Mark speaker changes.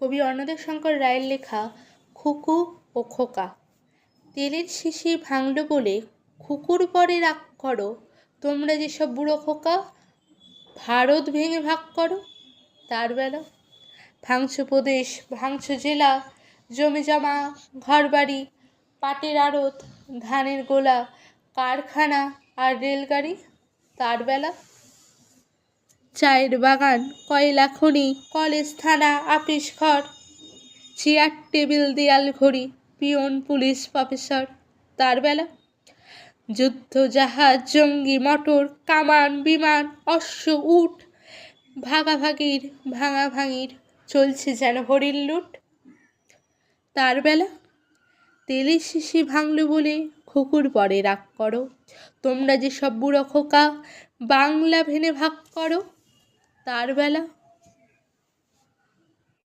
Speaker 1: কবি অন্নদা শঙ্কর রায়ের লেখা খুকু ও খোকা। তেলের শিশি ভাঙলো বলে খুকুর পরে রাগ করো, তোমরা যেসব বুড়ো খোকা, ভারত ভেঙে ভাগ করো। তার বেলা, ভাঙছো প্রদেশ, ভাঙছো জেলা, জমি জমা ঘরবাড়ি, পাটের আড়ত, ধানের গোলা, কারখানা আর রেলগাড়ি। তার বেলা চায়ের বাগান, কয়লা খনি, কলেজ থানা, আপিস ঘর, চেয়ার, টেবিল, দেয়াল ঘড়ি, পিয়ন, পুলিশ, প্রফেসর, তার বেলা। যুদ্ধ, জাহাজ, জঙ্গি, মটর, কামান, বিমান, অশ্ব, উট, ভাগাভাগির, ভাঙাভাঙির, চলছে যেন হরিণ লুট। তার বেলা তেলের শিশি ভাঙলো বলে খুকুর পরে রাগ করো। তোমরা যে সব বুড়ো খোকা, বাংলা ভেনে ভাগ করো। তার বেলা